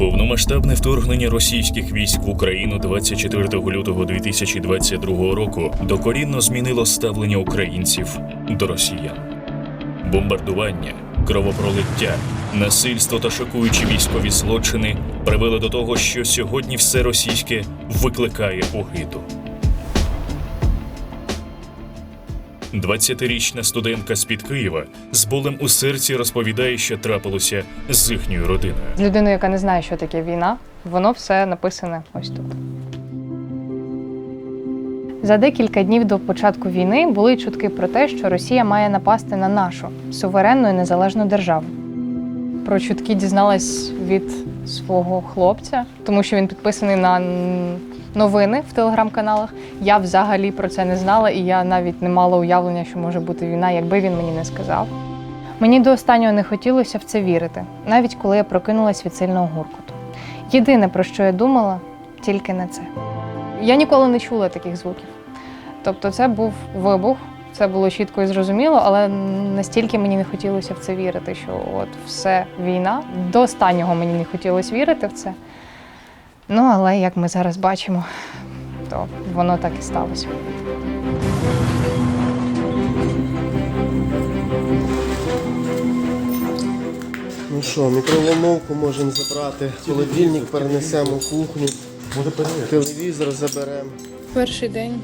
Повномасштабне вторгнення російських військ в Україну 24 лютого 2022 року докорінно змінило ставлення українців до росіян. Бомбардування, кровопролиття, насильство та шокуючі військові злочини привели до того, що сьогодні все російське викликає огиду. 20-річна студентка з-під Києва з болем у серці розповідає, що трапилося з їхньою родиною. З людиною, яка не знає, що таке війна, воно все написане ось тут. За декілька днів до початку війни були чутки про те, що Росія має напасти на нашу суверенну і незалежну державу. Про чутки дізналась від свого хлопця, тому що він підписаний на новини в телеграм-каналах. Я взагалі про це не знала, і я навіть не мала уявлення, що може бути війна, якби він мені не сказав. Мені до останнього не хотілося в це вірити, навіть коли я прокинулась від сильного гуркоту. Єдине, про що я думала, тільки на це. Я ніколи не чула таких звуків. Тобто, це був вибух, це було чітко і зрозуміло, але настільки мені не хотілося в це вірити, що от все війна. До останнього мені не хотілося вірити в це. Ну, але як ми зараз бачимо, то воно так і сталося. Ну що, мікроволновку можемо забрати, холодильник перенесемо в кухню, телевізор заберемо. Перший день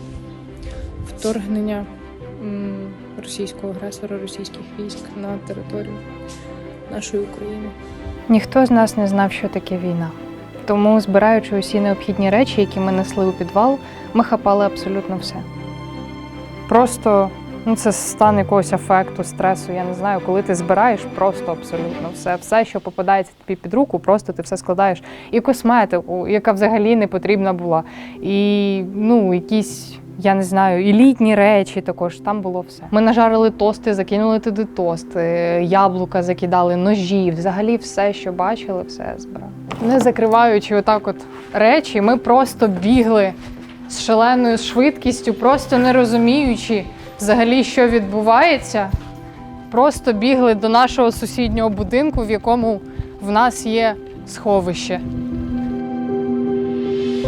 вторгнення російського агресора, російських військ на територію нашої України. Ніхто з нас не знав, що таке війна. Тому, збираючи усі необхідні речі, які ми несли у підвал, ми хапали абсолютно все. Просто ну, це стан якогось ефекту, стресу. Я не знаю, коли ти збираєш просто абсолютно все. Все, що попадається тобі під руку, просто ти все складаєш. І косметику, яка взагалі не потрібна була. І ну, якісь. Я не знаю, і літні речі також там було все. Ми нажарили тости, закинули туди тости, яблука закидали, ножі, взагалі все, що бачили, все збирали. Не закриваючи отак от речі, ми просто бігли з шаленою швидкістю, просто не розуміючи взагалі, що відбувається. Просто бігли до нашого сусіднього будинку, в якому в нас є сховище.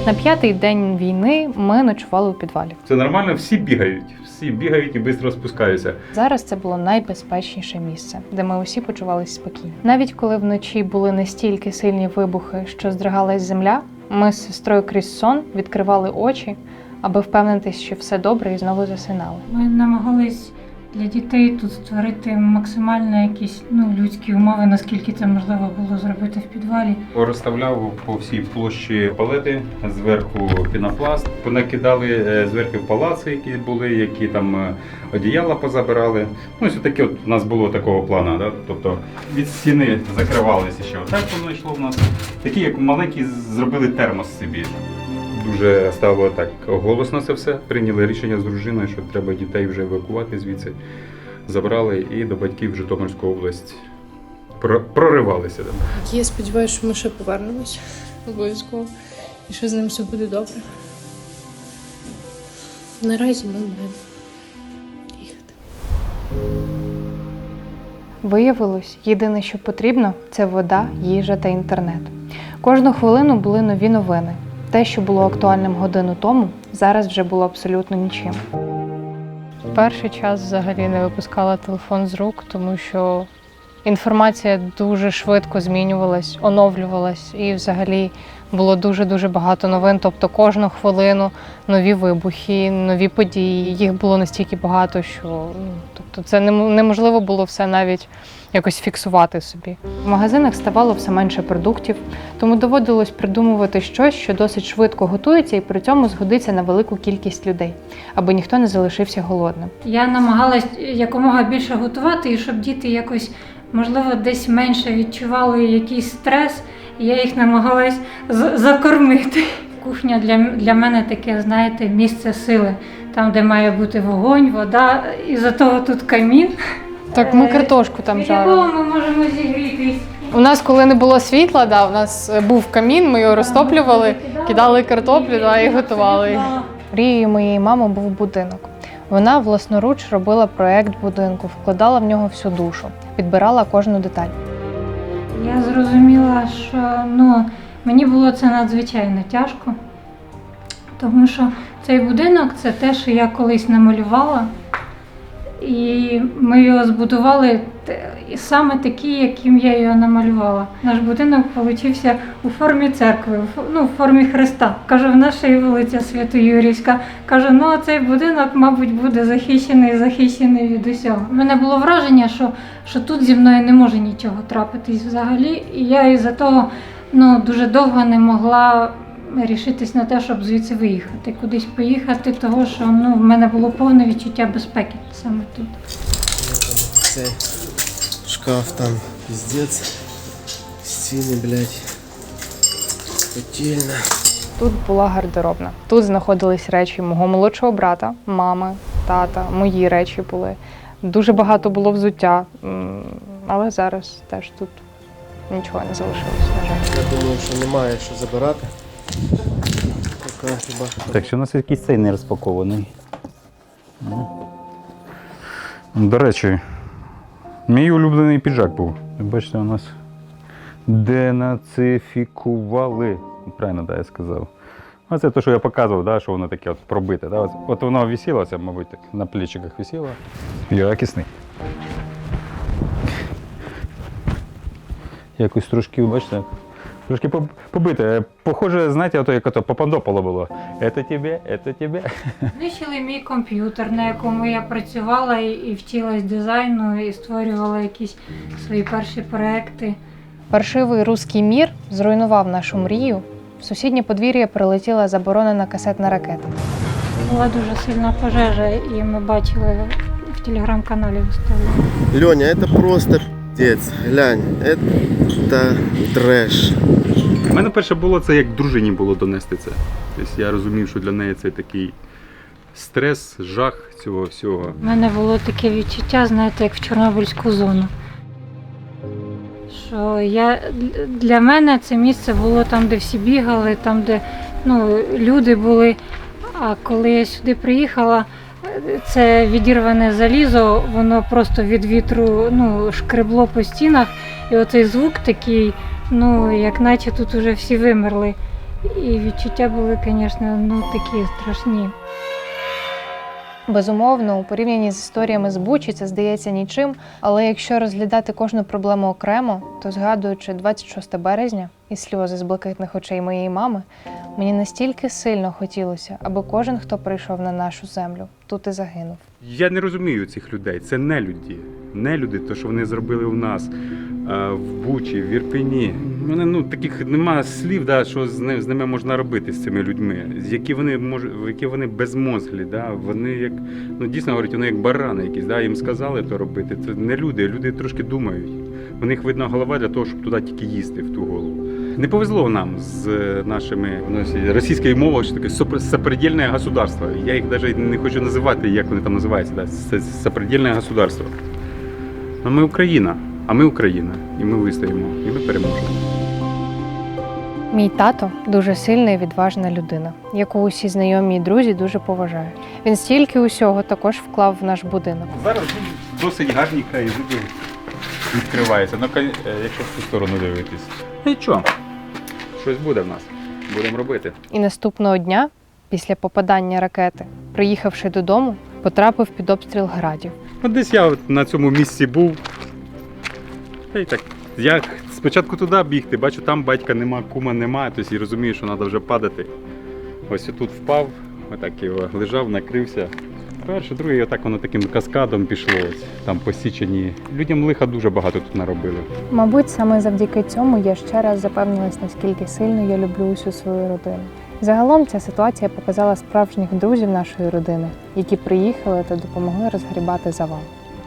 На п'ятий день війни ми ночували у підвалі. Це нормально, всі бігають, всі бігають і швидко спускаються. Зараз це було найбезпечніше місце, де ми усі почувалися спокійно. Навіть коли вночі були настільки сильні вибухи, що здригалась земля, ми з сестрою крізь сон відкривали очі, аби впевнитись, що все добре, і знову засинали. Ми намагались для дітей тут створити максимально якісь ну, людські умови, наскільки це можливо було зробити в підвалі. Розставляв по всій площі палети, зверху пінопласт, понакидали е, зверху палаци, які були, які там е, одіяла позабирали. Ну, ось таке от у нас було такого плану. Да? Тобто від стіни закривалися ще отак воно йшло в нас. Такі, як маленькі, зробили термос собі. Дуже стало так голосно це все. Прийняли рішення з дружиною, що треба дітей вже евакувати звідси. Забрали і до батьків в Житомирську область про- проривалися. Да. Я сподіваюся, що ми ще повернемось обов'язково і що з ним все буде добре. Наразі ми маємо їхати. Виявилось, єдине, що потрібно, це вода, їжа та інтернет. Кожну хвилину були нові новини. Те, що було актуальним годину тому, зараз вже було абсолютно нічим. Перший час взагалі не випускала телефон з рук, тому що інформація дуже швидко змінювалась, оновлювалась, і взагалі було дуже-дуже багато новин. Тобто кожну хвилину нові вибухи, нові події. Їх було настільки багато, що ну, тобто це неможливо було все навіть якось фіксувати собі. В магазинах ставало все менше продуктів, тому доводилось придумувати щось, що досить швидко готується і при цьому згодиться на велику кількість людей, аби ніхто не залишився голодним. Я намагалась якомога більше готувати, і щоб діти якось, можливо, десь менше відчували якийсь стрес, і я їх намагалась з- закормити. Кухня для, для мене таке, знаєте, місце сили, там, де має бути вогонь, вода, і за того тут камін, Так, ми картошку там від жарили. ми можемо зігрітись. У нас, коли не було світла, да, у нас е, був камін, ми його розтоплювали, кидали картоплю да, і готували. Мрією моєї мами був будинок. Вона власноруч робила проект будинку, вкладала в нього всю душу, підбирала кожну деталь. Я зрозуміла, що ну, мені було це надзвичайно тяжко, тому що цей будинок це те, що я колись намалювала. І ми його збудували саме такий, яким я його намалювала. Наш будинок получився у формі церкви, ну, в формі Христа. Кажу, в нашій вулиця Свято-Юрівська. Кажу, ну цей будинок, мабуть, буде захищений, захищений від усього. У мене було враження, що, що тут зі мною не може нічого трапитись взагалі. І я із-за того ну, дуже довго не могла рішитись на те, щоб звідси виїхати, кудись поїхати, того що ну, в мене було повне відчуття безпеки саме тут. Цей шкаф там піздець. Стіни, блядь. Котельна. Тут була гардеробна. Тут знаходились речі мого молодшого брата, мами, тата, мої речі були. Дуже багато було взуття, але зараз теж тут нічого не залишилось, на жаль. Я думаю, що немає що забирати. Поки хіба Так що у нас якийсь цей не розпакований. До речі, мій улюблений піджак був. Бачите, у нас денацифікували. Правильно, да, я сказав. А це те, що я показував, да, що воно таке от пробите. Да? От, от воно висіло, мабуть, так, на плечиках висіло. Якісний. Якось трошки, бачите, трошки поб- побите. Похоже, знаєте, ото як ото Папандополо було. Это тебе, это тебе. Знищили мій комп'ютер, на якому я працювала і, і вчилась дизайну, і створювала якісь свої перші проекти. Паршивий руський мір зруйнував нашу мрію. В сусіднє подвір'я прилетіла заборонена касетна ракета. Була дуже сильна пожежа, і ми бачили в телеграм-каналі виставили. Льоня, это просто пиздец. Глянь, это трэш. У мене перше було це як дружині було донести це. Тобто я розумів, що для неї це такий стрес, жах цього всього. У мене було таке відчуття, знаєте, як в Чорнобильську зону. Що я, для мене це місце було там, де всі бігали, там, де ну, люди були. А коли я сюди приїхала, це відірване залізо, воно просто від вітру ну, шкребло по стінах. І оцей звук такий, ну, як наче тут уже всі вимерли. І відчуття були, звісно, ну, такі страшні. Безумовно, у порівнянні з історіями з Бучі це здається нічим, але якщо розглядати кожну проблему окремо, то згадуючи 26 березня і сльози з блакитних очей моєї мами, мені настільки сильно хотілося, аби кожен, хто прийшов на нашу землю, тут і загинув. Я не розумію цих людей. Це не люди. Не люди, то що вони зробили у нас е, в Бучі, в Ірпені. У мене ну таких нема слів, да, що з, ни- з ними можна робити з цими людьми, які вони мож, які вони безмозглі. Да, вони як ну дійсно говорять, вони як барани якісь. Да, їм сказали то робити. Це не люди, люди трошки думають. У них видна голова для того, щоб туди тільки їсти в ту голову. Не повезло нам з е, нашими у російською мовою, що таке сопр- сопредельне государство. Я їх навіть не хочу називати, як вони там називаються. Да? Це сопредельне государство. А ми Україна, а ми Україна. І ми вистоїмо, і ми переможемо. Мій тато дуже сильна і відважна людина, яку усі знайомі і друзі дуже поважають. Він стільки усього також вклав в наш будинок. Зараз досить гарні краєвиди відкриваються. Ну, е, якщо в ту сторону дивитись. Нічого, щось буде в нас. Будемо робити. І наступного дня, після попадання ракети, приїхавши додому, потрапив під обстріл градів. От десь я от на цьому місці був. Та й так. Я спочатку туди бігти, бачу, там батька нема, кума нема, тобто і розумію, що треба вже падати. Ось тут впав, отак його лежав, накрився. Перше, другий, отак воно таким каскадом пішло. Ось, там посічені. Людям лиха дуже багато тут наробили. Мабуть, саме завдяки цьому я ще раз запевнилась, наскільки сильно я люблю усю свою родину. Загалом ця ситуація показала справжніх друзів нашої родини, які приїхали та допомогли розгрібати завал.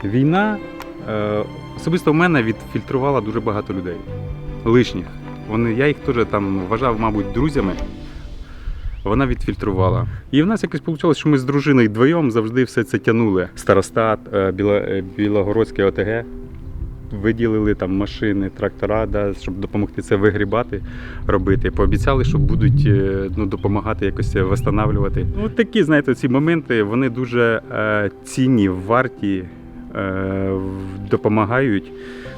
Війна е, особисто в мене відфільтрувала дуже багато людей. Лишніх. Вони, я їх теж там вважав, мабуть, друзями. Вона відфільтрувала. І в нас якось вийшло, що ми з дружиною вдвоєм завжди все це тягнули. Старостат, е, е, Білогородське ОТГ. Виділили там машини, трактора, да, щоб допомогти це вигрібати, робити. Пообіцяли, що будуть е, ну, допомагати якось це встановлювати. Ну, такі, знаєте, ці моменти вони дуже е, цінні, варті в- допомагають,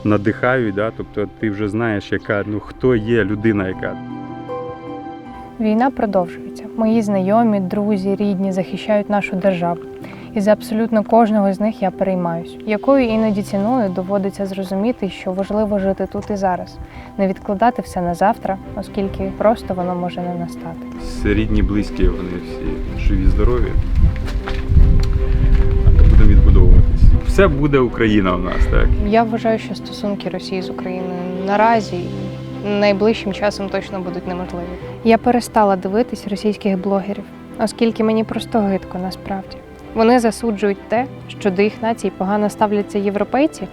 надихають. Да? Тобто ти вже знаєш, яка ну хто є людина, яка. Війна продовжується. Мої знайомі, друзі, рідні захищають нашу державу. І за абсолютно кожного з них я переймаюсь, якою іноді ціною доводиться зрозуміти, що важливо жити тут і зараз, не відкладати все на завтра, оскільки просто воно може не настати. Всі рідні, близькі, вони всі живі, здорові. А будемо відбудовуватись. Все буде Україна у нас, так. Я вважаю, що стосунки Росії з Україною наразі найближчим часом точно будуть неможливі. Я перестала дивитись російських блогерів, оскільки мені просто гидко насправді. Вони засуджують те, що до їх націй погано ставляться європейці,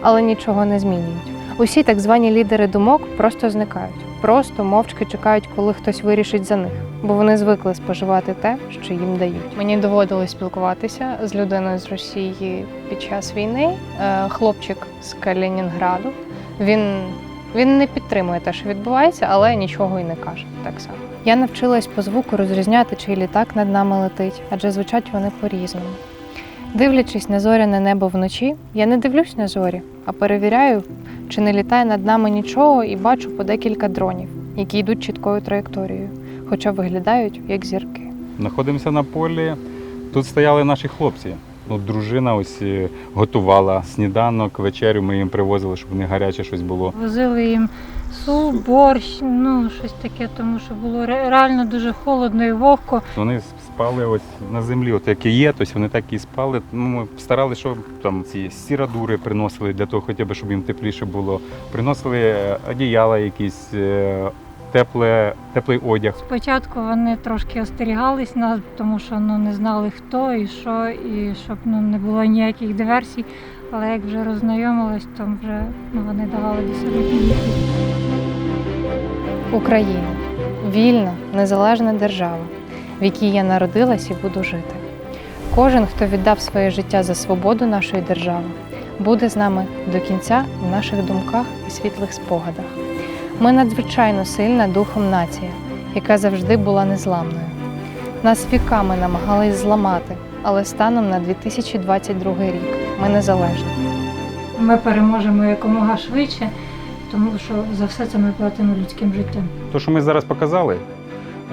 але нічого не змінюють. Усі так звані лідери думок просто зникають, просто мовчки чекають, коли хтось вирішить за них, бо вони звикли споживати те, що їм дають. Мені доводилось спілкуватися з людиною з Росії під час війни. Е, Хлопчик з Калінінграду. Він, він не підтримує те, що відбувається, але нічого і не каже так само. Я навчилась по звуку розрізняти, чий літак над нами летить, адже звучать вони по-різному. Дивлячись на зоряне небо вночі, я не дивлюсь на зорі, а перевіряю, чи не літає над нами нічого, і бачу по декілька дронів, які йдуть чіткою траєкторією, хоча виглядають як зірки. Знаходимося на полі. Тут стояли наші хлопці. Ну, дружина ось е, готувала сніданок, вечерю ми їм привозили, щоб них гаряче щось було. Возили їм суп, борщ, ну щось таке, тому що було реально дуже холодно і вогко. Вони спали ось на землі, от як і є, тобто вони так і спали. Ну, ми старалися, щоб там ці сірадури приносили для того, хоча б, щоб їм тепліше було. Приносили е, одіяла якісь, е, тепле, теплий одяг. Спочатку вони трошки остерігались нас, тому що ну не знали хто і що, і щоб ну не було ніяких диверсій. Але як вже роззнайомились, то вже ну, вони давали абсолютно відповідь. Україна вільна, незалежна держава, в якій я народилась і буду жити. Кожен, хто віддав своє життя за свободу нашої держави, буде з нами до кінця в наших думках і світлих спогадах. Ми надзвичайно сильна духом нація, яка завжди була незламною. Нас віками намагались зламати, але станом на 2022 рік ми незалежні. Ми переможемо якомога швидше, тому що за все це ми платимо людським життям. То, що ми зараз показали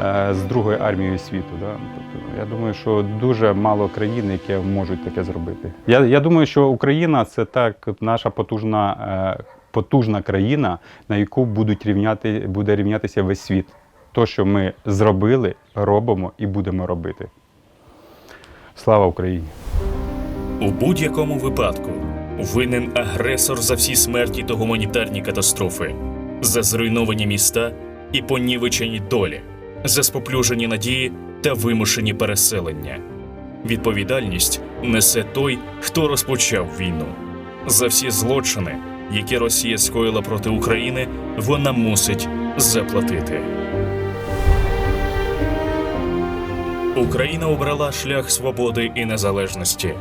е, з другою армією світу, да? тобто, я думаю, що дуже мало країн, які можуть таке зробити. Я, я думаю, що Україна це так наша потужна, е, потужна країна, на яку будуть рівняти, буде рівнятися весь світ. То, що ми зробили, робимо і будемо робити. Слава Україні! У будь-якому випадку винен агресор за всі смерті та гуманітарні катастрофи, за зруйновані міста і понівечені долі, за споплюжені надії та вимушені переселення. Відповідальність несе той, хто розпочав війну. За всі злочини, які Росія скоїла проти України, вона мусить заплатити. Україна обрала шлях свободи і незалежності.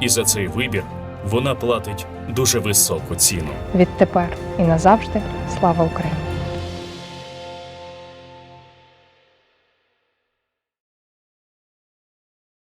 І за цей вибір вона платить дуже високу ціну. Відтепер і назавжди слава Україні!